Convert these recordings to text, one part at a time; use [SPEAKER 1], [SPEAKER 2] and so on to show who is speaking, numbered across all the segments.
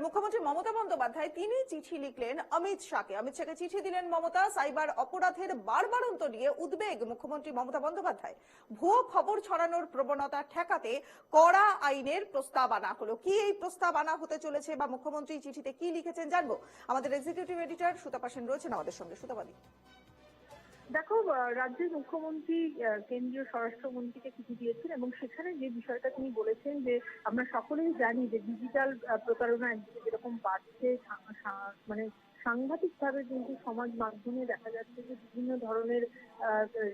[SPEAKER 1] এবার মুখ্যমন্ত্রী মমতা বন্দ্যোপাধ্যায় তিনি চিঠি লিখলেন অমিত শাহকে। অমিত শাহকে চিঠি দিলেন মমতা। সাইবার অপরাধের বারবারন্ত নিয়ে উদ্বেগ মুখ্যমন্ত্রী মমতা বন্দ্যোপাধ্যায়। ভুয়ো খবর ছড়ানোর প্রবণতা ঠেকাতে কড়া আইনের প্রস্তাব আনা হলো। কি এই প্রস্তাব আনা হতে চলেছে বা মুখ্যমন্ত্রী চিঠিতে কি লিখেছেন জানব। আমাদের এক্সিকিউটিভ এডিটর সুতপা সেন রয়েছেন আমাদের সঙ্গে। সুতপাদি
[SPEAKER 2] দেখো রাজ্যের মুখ্যমন্ত্রী কেন্দ্রীয় স্বরাষ্ট্রমন্ত্রীকে চিঠি দিয়েছেন এবং সেখানে যে বিষয়টা তিনি বলেছেন যে আমরা সকলেই জানি যে ডিজিটাল প্রতারণা একদিকে যেরকম বাড়ছে মানে সাংঘাতিক ভাবে কিন্তু সমাজ মাধ্যমে দেখা যাচ্ছে যে বিভিন্ন ধরনের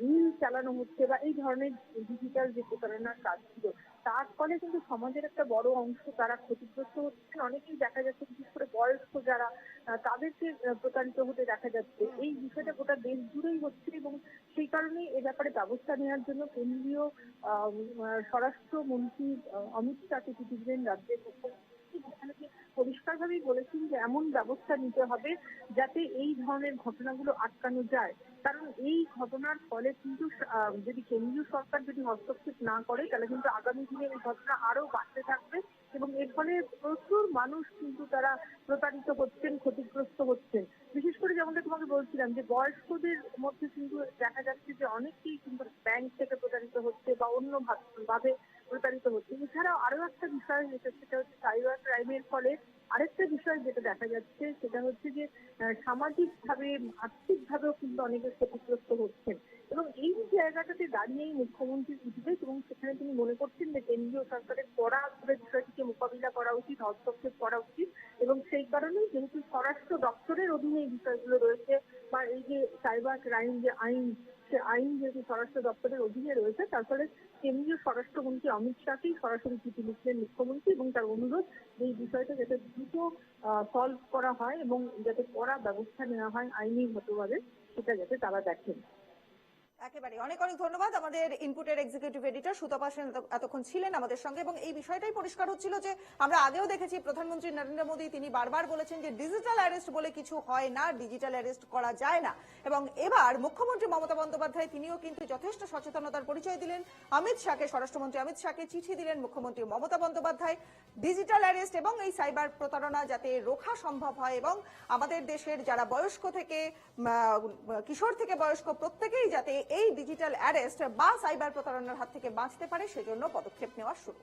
[SPEAKER 2] রিল চালানো হচ্ছে বা এই ধরনের ডিজিটাল যে প্রতারণার কাজগুলো তার ফলে কিন্তু সমাজের একটা বড় অংশ তারা ক্ষতিগ্রস্ত হচ্ছেন, অনেকেই দেখা যাচ্ছে বিশেষ করে বয়স্ক যারা তাদেরকে প্রতারিত হতে দেখা যাচ্ছে। এই বিষয়টা গোটা দেশ জুড়েই হচ্ছে এবং সেই কারণে এ ব্যাপারে ব্যবস্থা নেওয়ার জন্য কেন্দ্রীয় স্বরাষ্ট্রমন্ত্রী অমিত শাহকে চিঠি দিলেন রাজ্যের মুখ্যমন্ত্রী। পরিষ্কারভাবেই বলেছেন যে এমন ব্যবস্থা নিতে হবে যাতে এই ধরনের ঘটনাগুলো আটকানো যায়। কারণ এই ঘটনার ফলে কিন্তু যদি কেন্দ্রীয় সরকার যদি হস্তক্ষেপ না করে, তাহলে কিন্তু আগামী দিনে এই ঘটনা আরও বাড়তে থাকবে এবং এর ফলে প্রচুর মানুষ কিন্তু তারা প্রতারিত হচ্ছেন, ক্ষতিগ্রস্ত হচ্ছেন। বিশেষ করে যেমনটা তোমাকে বলছিলাম যে বয়স্কদের মধ্যে কিন্তু দেখা যাচ্ছে যে অনেকেই কিন্তু ব্যাংক থেকে প্রতারিত হচ্ছে বা অন্য ভাবে প্রতারিত হচ্ছে। এছাড়াও আরও একটা বিষয় যেটা সেটা হচ্ছে সাইবার ক্রাইমের ফলে আরেকটা বিষয় যেটা দেখা যাচ্ছে, সেটা হচ্ছে যে সামাজিক ভাবে আর্থিক ভাবেও কিন্তু অনেকে ক্ষতিগ্রস্ত হচ্ছেন। এবং এই জায়গাটাতে দাঁড়িয়েই মুখ্যমন্ত্রীর উদ্বেগ এবং সেখানে তিনি মনে করছেন যে কেন্দ্রীয় সরকারের কড়া বিষয়টিকে মোকাবিলা করা উচিত, হস্তক্ষেপ করা উচিত এবং সেই কারণেই যেহেতু স্বরাষ্ট্র দপ্তরের অধীনে এই বিষয়গুলো রয়েছে সাইবার ক্রাইম যে আইন, সে আইন যেহেতু স্বরাষ্ট্র দপ্তরের অধীনে রয়েছে, তার ফলে কেন্দ্রীয় স্বরাষ্ট্রমন্ত্রী অমিত শাহকেই সরাসরি চিঠি লিখলেন মুখ্যমন্ত্রী এবং তার অনুরোধ এই বিষয়টা যাতে দ্রুত সলভ করা হয় এবং যাতে কড়া ব্যবস্থা নেওয়া হয় আইনি হতভাবে সেটা যাতে তারা দেখেন।
[SPEAKER 1] একেবারে অনেক অনেক ধন্যবাদ আমাদের ইনপুটের এক্সিকিউটিভ এডিটর সুতপা সেন এতক্ষণ ছিলেন আমাদের সঙ্গে এবং এই বিষয়টাই পরিষ্কার হচ্ছিল যে আমরা আগেও দেখেছি প্রধানমন্ত্রী নরেন্দ্র মোদী তিনি বারবার বলেছেন যে ডিজিটাল অ্যারেস্ট বলে কিছু হয় না ডিজিটাল অ্যারেস্ট করা যায় না। এবং এবার মুখ্যমন্ত্রী মমতা বন্দ্যোপাধ্যায় তিনিও কিন্তু যথেষ্ট সচেতনতার পরিচয় দিলেন। অমিত শাহকে স্বরাষ্ট্রমন্ত্রী অমিত শাহকে চিঠি দিলেন মুখ্যমন্ত্রী মমতা বন্দ্যোপাধ্যায়। ডিজিটাল অ্যারেস্ট এবং এই সাইবার প্রতারণা যাতে রোখা সম্ভব হয় এবং আমাদের দেশের যারা বয়স্ক থেকে কিশোর থেকে বয়স্ক প্রত্যেকেই যাতে এই ডিজিটাল অ্যারেস্ট বা সাইবার প্রতারণার হাত থেকে বাঁচতে পারে সেজন্য পদক্ষেপ নেওয়া শুরু।